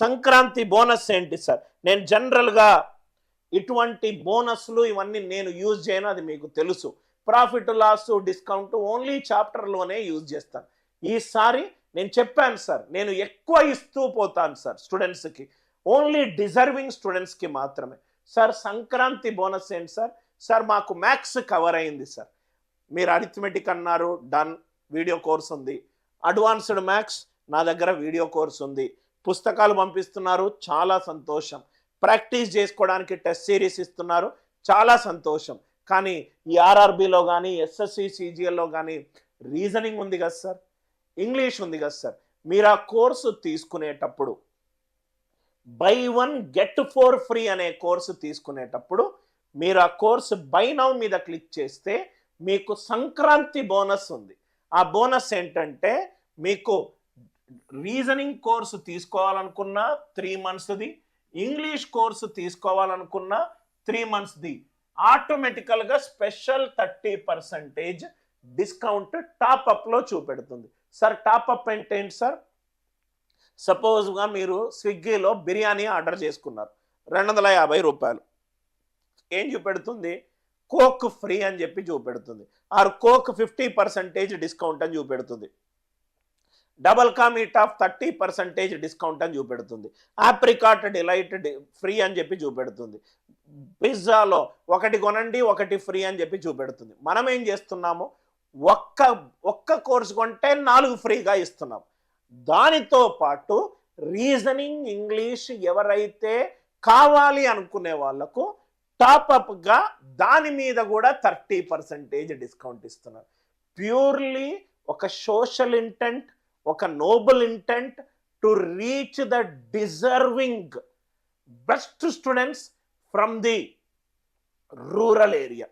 Sankranti bonus ఏంటి sir? నేను జనరల్గా ఇటువంటి బోనస్లు ఇవన్నీ నేను యూజ్ చేయను అది మీకు తెలుసు. ప్రాఫిట్ లాస్ డిస్కౌంట్ ఓన్లీ చాప్టర్లోనే యూజ్ చేస్తాను. ఈసారి నేను చెప్పాను సార్ నేను ఎక్కువ ఇస్తూ పోతాను సార్ స్టూడెంట్స్కి. ఓన్లీ డిజర్వింగ్ స్టూడెంట్స్కి మాత్రమే. సార్ సంక్రాంతి బోనస్ ఏంటి సార్? సార్ మాకు మ్యాథ్స్ కవర్ అయింది సార్. మీరు అరిథమెటిక్ అన్నారు డన్ వీడియో కోర్స్ ఉంది. అడ్వాన్స్డ్ మ్యాథ్స్ నా దగ్గర వీడియో కోర్స్ ఉంది. పుస్తకాలు పంపిస్తున్నారు. చాలా సంతోషం. ప్రాక్టీస్ చేసుకోవడానికి టెస్ట్ సిరీస్ ఇస్తున్నారు. చాలా సంతోషం. కానీ ఈ ఆర్ఆర్బిలో కానీ ఎస్ఎస్సి సిజిఎల్లో కానీ రీజనింగ్ ఉంది కదా సార్? ఇంగ్లీష్ ఉంది కదా సార్? మీరు ఆ కోర్సు తీసుకునేటప్పుడు buy one get four free అనే కోర్సు తీసుకునేటప్పుడు మీరు ఆ కోర్సు బై నౌ మీద క్లిక్ చేస్తే మీకు సంక్రాంతి బోనస్ ఉంది. ఆ బోనస్ ఏంటంటే మీకు రీజనింగ్ కోర్సు తీసుకోవాలనుకున్నా త్రీ మంత్స్ది ఇంగ్లీష్ కోర్సు తీసుకోవాలనుకున్నా త్రీ మంత్స్ది. ఆటోమేటికల్గా స్పెషల్ థర్టీ పర్సంటేజ్ డిస్కౌంట్ టాప్అప్లో చూపెడుతుంది. సార్ టాపప్ అంటే ఏంటి సార్? సపోజ్గా మీరు స్విగ్గీలో బిర్యానీ ఆర్డర్ చేసుకున్నారు. రెండు వందల యాభై రూపాయలు. ఏం చూపెడుతుంది? కోక్ ఫ్రీ అని చెప్పి చూపెడుతుంది. ఆర్ కోక్ ఫిఫ్టీ పర్సెంటేజ్ డిస్కౌంట్ అని చూపెడుతుంది. డబల్ కా మీట్ ఆఫ్ థర్టీ పర్సెంటేజ్ డిస్కౌంట్ అని చూపెడుతుంది. ఆప్రికాట్ డిలైట్ ఫ్రీ అని చెప్పి చూపెడుతుంది. పిజ్జాలో ఒకటి కొనండి ఒకటి ఫ్రీ అని చెప్పి చూపెడుతుంది. మనం ఏం చేస్తున్నాము? ఒక్క ఒక్క కోర్సు కొంటే నాలుగు ఫ్రీగా ఇస్తున్నాం. దానితో పాటు రీజనింగ్ ఇంగ్లీష్ ఎవరైతే కావాలి అనుకునే వాళ్ళకు టాప్అప్గా దాని మీద కూడా థర్టీ పర్సెంటేజ్ డిస్కౌంట్ ఇస్తున్నారు. ప్యూర్లీ ఒక సోషల్ ఇంటెంట్ ఒక noble intent to reach the deserving best students from the rural area